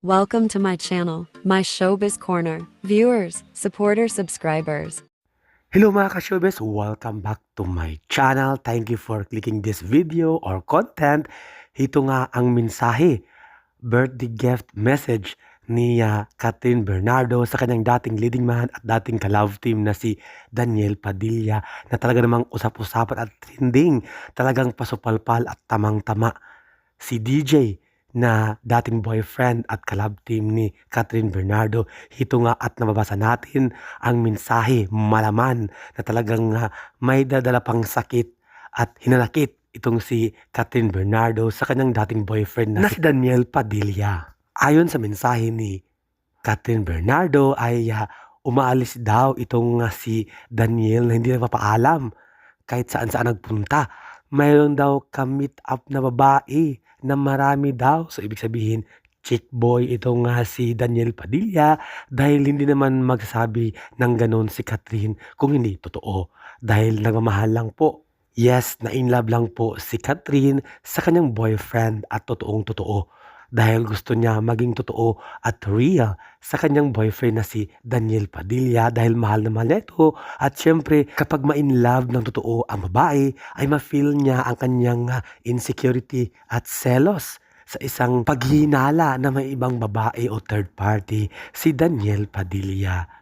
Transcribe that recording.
Welcome to my channel, my showbiz corner. Viewers, supporters, subscribers. Hello mga ka-showbiz! Welcome back to my channel. Thank you for clicking this video or content. Ito nga ang mensahe, birthday gift message ni ah, Catherine Bernardo sa kanyang dating leading man at dating ka-love team na si Daniel Padilla na talaga namang usap-usapan at trending. Talagang pasupalpal at tamang-tama. Si DJ na dating boyfriend at kalab team ni Catherine Bernardo. Ito nga at nababasa natin ang mensahe malaman na talagang ah, may dadala pang sakit at hinanakit itong si Catherine Bernardo sa kanyang dating boyfriend na si Daniel Padilla. Ayon sa mensahe ni Catherine Bernardo ay ah, umaalis daw itong ah, si Daniel na hindi napapaalam kahit saan saan nagpunta. Mayroon daw ka-meet up na babae na marami daw. So ibig sabihin, chick boy itong nga si Daniel Padilla dahil hindi naman magsasabi ng ganon si Catherine kung hindi totoo. Dahil nagmamahal lang po. Yes, na in love lang po si Catherine sa kanyang boyfriend at totoong totoo. Dahil gusto niya maging totoo at real sa kanyang boyfriend na si Daniel Padilla dahil mahal na mahal niya ito. At syempre, kapag ma-in love ng totoo ang babae, ay ma-feel niya ang kanyang insecurity at selos sa isang paghinala na may ibang babae o third party, si Daniel Padilla.